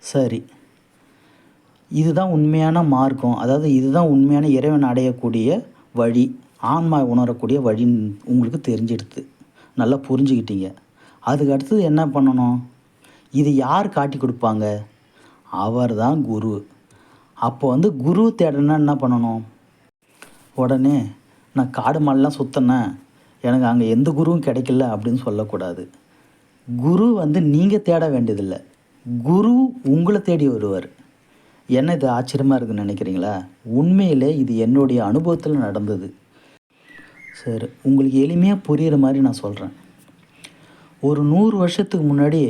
சரி. இதுதான் உண்மையான மார்க்கம். அதாவது இதுதான் உண்மையான இறைவன் அடையக்கூடிய வழி. ஆன்மா உணரக்கூடிய வழின்னு உங்களுக்கு தெரிஞ்சிடுது. நல்லா புரிஞ்சுக்கிட்டீங்க. அதுக்கு அடுத்தது என்ன பண்ணணும்? இது யார் காட்டி கொடுப்பாங்க? அவர் தான் குரு. அப்போ வந்து குரு தேடனா என்ன பண்ணணும்? உடனே நான் காடு மாடெலாம் சுற்றினேன் எனக்கு அங்கே எந்த குருவும் கிடைக்கல அப்படின்னு சொல்லக்கூடாது. குரு வந்து நீங்கள் தேட வேண்டியதில்லை. குரு உங்களை தேடி வருவார். என்ன இது ஆச்சரியமாக இருக்குதுன்னு நினைக்கிறீங்களா? உண்மையில் இது என்னுடைய அனுபவத்தில் நடந்தது. சரி உங்களுக்கு எளிமையாக புரிகிற மாதிரி நான் சொல்கிறேன் ஒரு நூறு வருஷத்துக்கு முன்னாடி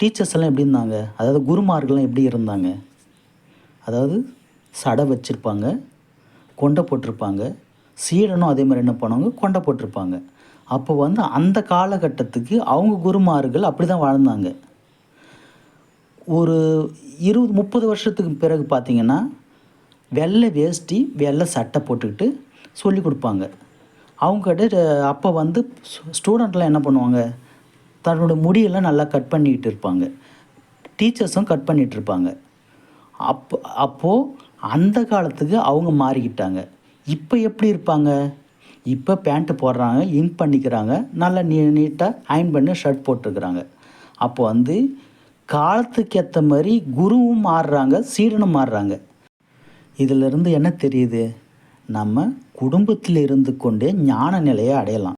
டீச்சர்ஸ் எல்லாம் எப்படி இருந்தாங்க? அதாவது குருமார்கள்லாம் எப்படி இருந்தாங்க? அதாவது சடை வச்சுருப்பாங்க கொண்டை போட்டிருப்பாங்க சீடனும் அதே மாதிரி என்ன பண்ணுவாங்க? கொண்டை போட்டிருப்பாங்க. அப்போ வந்து அந்த காலகட்டத்துக்கு அவங்க குருமார்கள் அப்படி தான் வாழ்ந்தாங்க. ஒரு இருபது முப்பது வருஷத்துக்கு பிறகு பார்த்தீங்கன்னா வெள்ளை வேஷ்டி வெள்ளை சட்டை போட்டுக்கிட்டு சொல்லி கொடுப்பாங்க. அவங்ககிட்ட அப்போ வந்து ஸ்டூடெண்ட்லாம் என்ன பண்ணுவாங்க? தன்னோட முடியெல்லாம் நல்லா கட் பண்ணிக்கிட்டு இருப்பாங்க. டீச்சர்ஸும் கட் பண்ணிகிட்டு இருப்பாங்க. அப்போ அப்போது அந்த காலத்துக்கு அவங்க மாறிக்கிட்டாங்க. இப்போ எப்படி இருப்பாங்க? இப்போ பேண்ட்டு போடுறாங்க இன் பண்ணிக்கிறாங்க நல்லா நீ நீட்டாக அயன் பண்ணி ஷர்ட் போட்டிருக்கிறாங்க. அப்போ வந்து காலத்துக்கு ஏற்ற மாதிரி குருவும் மாறுறாங்க சீடனும் மாறுறாங்க. இதிலிருந்து என்ன தெரியுது? நம்ம குடும்பத்தில் இருந்து கொண்டே ஞான நிலையை அடையலாம்.